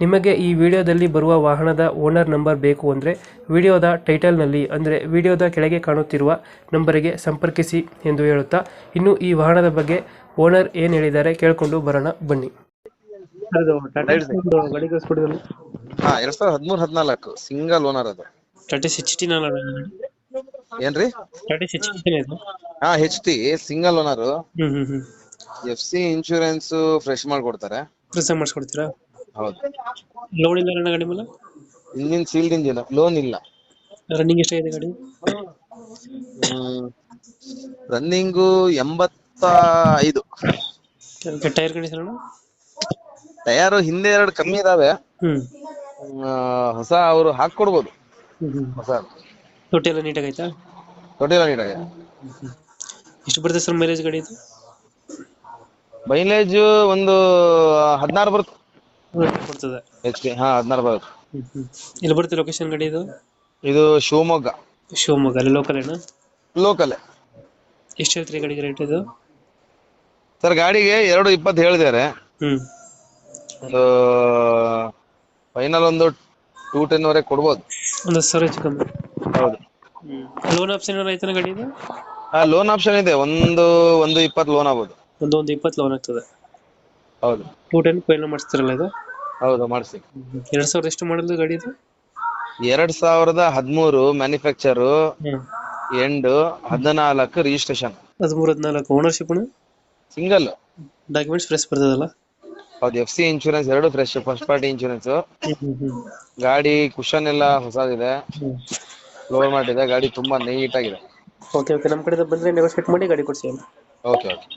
ನಿಮಗೆ ಈ ವಿಡಿಯೋದಲ್ಲಿ ಬರುವ ವಾಹನದ ಓನರ್ ನಂಬರ್ ಬೇಕು ಅಂದರೆ ವಿಡಿಯೋದ ಟೈಟಲ್ನಲ್ಲಿ ಅಂದರೆ ವಿಡಿಯೋದ ಕೆಳಗೆ ಕಾಣುತ್ತಿರುವ ನಂಬರಿಗೆ ಸಂಪರ್ಕಿಸಿ ಎಂದು ಹೇಳುತ್ತಾ ಇನ್ನು ಈ ವಾಹನದ ಬಗ್ಗೆ ಓನರ್ ಏನು ಹೇಳಿದ್ದಾರೆ ಕೇಳಿಕೊಂಡು ಬರೋಣ ಬನ್ನಿ. ಗಾಡಿ ಕಳಿಸ್ಕೊಡಿದ್ರು ಹಾ ಎರಡ್ ಸಾವಿರದ ಹದಿಮೂರ್ ಹದಿನಾಲ್ಕು ಸಿಂಗಲ್ ಓನರ್ ಅದು. ಟಾಟಾ ಏನ್ರಿ? ಟಾಟಾ ಸಿಕ್ಸ್ಟಿ ಇದು ಹಾ ಹೆಚ್ ಟಿ ಸಿಂಗಲ್ ಓನರ್. ಹ್ಞೂ ಹ್ಞೂ ಹ್ಞೂ ಎಫ್ ಸಿ ಇನ್ಶೂರೆನ್ಸ್ ಫ್ರೆಶ್ ಮಾಡ್ಕೊಡ್ತಾರೆ. ಕೆಲಸ ಮಾಡಿಸ್ಕೊಡ್ತೀರಾ? ಹೌದು. ಲೋನ್ ಇಲ್ಲ ಅಣ್ಣ ಗಾಡಿ ಮೇಲೆ? ಇಂಜಿನ್ ಸೀಲ್ಡ್ ಇಂಜಿನ್ ಲೋನ್ ಇಲ್ಲ. ರನ್ನಿಂಗ್ ಎಷ್ಟಾಗಿದೆ ಗಾಡಿ? ರನ್ನಿಂಗು ಎಂಬತ್ತ ಐದು ಟೈರ್ ಕಂಡೀಷನ್ ಟಯರ್ ಹಿಂದೆ ಎರಡು ಕಮ್ಮಿ ಇದಾವೆ. ಆ, ಹೊಸ ಅವರು ಹಾಕೊಡ್ಬೋದು ಹೊಸ. ತೊಟ್ಟಿ ಎಲ್ಲ ನೀಟಾಗಿ ಆಯ್ತಾ ತೊಟ್ಟಿಲ್ಲ ನೀಟಾಗೆ ಎಷ್ಟು ಬರುತ್ತೆ ಸರ್ ಮೈಲೇಜ್ ಗಾಡಿ ಇದು? ಮೈಲೇಜ್ ಒಂದು ಹದಿನಾರು ಬರುತ್ತೆ ಕೊಡ್ತದೆ. ಎಚ್ ಟಿ ಹಾ ಹದಿನಾರು ಬರುತ್ತೆ. ಎಲ್ಲಿ ಬರುತ್ತೆ ಲೊಕೇಶನ್ ಗಾಡಿ ಇದು? ಇದು ಶಿವಮೊಗ್ಗ. ಶಿವಮೊಗ್ಗ ಅಲ್ಲಿ ಲೋಕಲ್ ಏನಾ? ಲೋಕಲ್ ಎಷ್ಟು ಹೇಳ್ತೀರಿ ಗಾಡಿಗೆ ರೇಟ್ ಇದು? ಸರ್ ಗಾಡಿಗೆ ಎರಡು ಇಪ್ಪತ್ತು ಹೇಳಿದ್ದಾರೆ. ಹ್ಮ್. ಒಂದು ಫೈನಲ್ ಒಂದು ಟೂ ಟೆನ್ ವರೆಗೆ ಕೊಡ್ಬೋದು. ಒಂದು ಸರ್ ಸಾವಿರ ಹೆಚ್ಚು ಕಮ್ಮಿ. ಹೌದು. ಲೋನ್ ಆಪ್ಷನ್ ಏನಾರು ಐತನ ಗಾಡಿ ಇದು? ಲೋನ್ ಆಪ್ಷನ್ ಇದೆ. ಒಂದು ಒಂದು ಇಪ್ಪತ್ತು ಲೋನ್ ಆಗ್ಬೋದು. ಒಂದು ಒಂದು ಇಪ್ಪತ್ತು ಲೋನ್ ಆಗ್ತದೆ. ಹೌದು. ಟೂ ಟೆನ್ ಫೈನಲ್ ಮಾಡಿಸ್ತಿರಲ್ಲ ಇದು? ಹೌದು ಮಾಡಿಸಿ. ಎರಡು ಸಾವಿರದ ಎಷ್ಟು ಮಾಡಲು ಗಾಡಿ ಇದು? ಎರಡ್ ಸಾವಿರದ ಹದಿಮೂರು ಮ್ಯಾನುಫ್ಯಾಕ್ಚರ್ ಎಂಡ್ ಹದಿನಾಲ್ಕು ರಿಜಿಸ್ಟ್ರೇಷನ್ ಹದಿಮೂರು ಹದಿನಾಲ್ಕು. ಓನರ್ಶಿಪ್ ಸಿಂಗಲ್ ಡಾಕ್ಯುಮೆಂಟ್ಸ್ ಫ್ರೆಶ್ ಬರ್ತದಲ್ಲ? ಹೌದು ಎಫ್ ಸಿ ಇನ್ಶೂರೆನ್ಸ್ ಎರಡು ಫ್ರೆಶ್ ಫಸ್ಟ್ ಪಾರ್ಟಿ ಇನ್ಶೂರೆನ್ಸ್ ಗಾಡಿ ಕುಶನ್ ಎಲ್ಲ ಹೊಸದಿದೆ. ಲೋಡ್ ಫ್ಲೋರ್ ಮಾಡಿದೆ. ಗಾಡಿ ತುಂಬಾ ನೀಟ್ ಆಗಿದೆ. ಓಕೆ ಓಕೆ ನಮ್ಮ ಕಡೆ ಬಂದ್ರೆ ನೆಗೋಷಿಯೇಟ್ ಮಾಡಿ ಗಾಡಿ ಕೊಡ್ಸಿ ಓಕೆ ಓಕೆ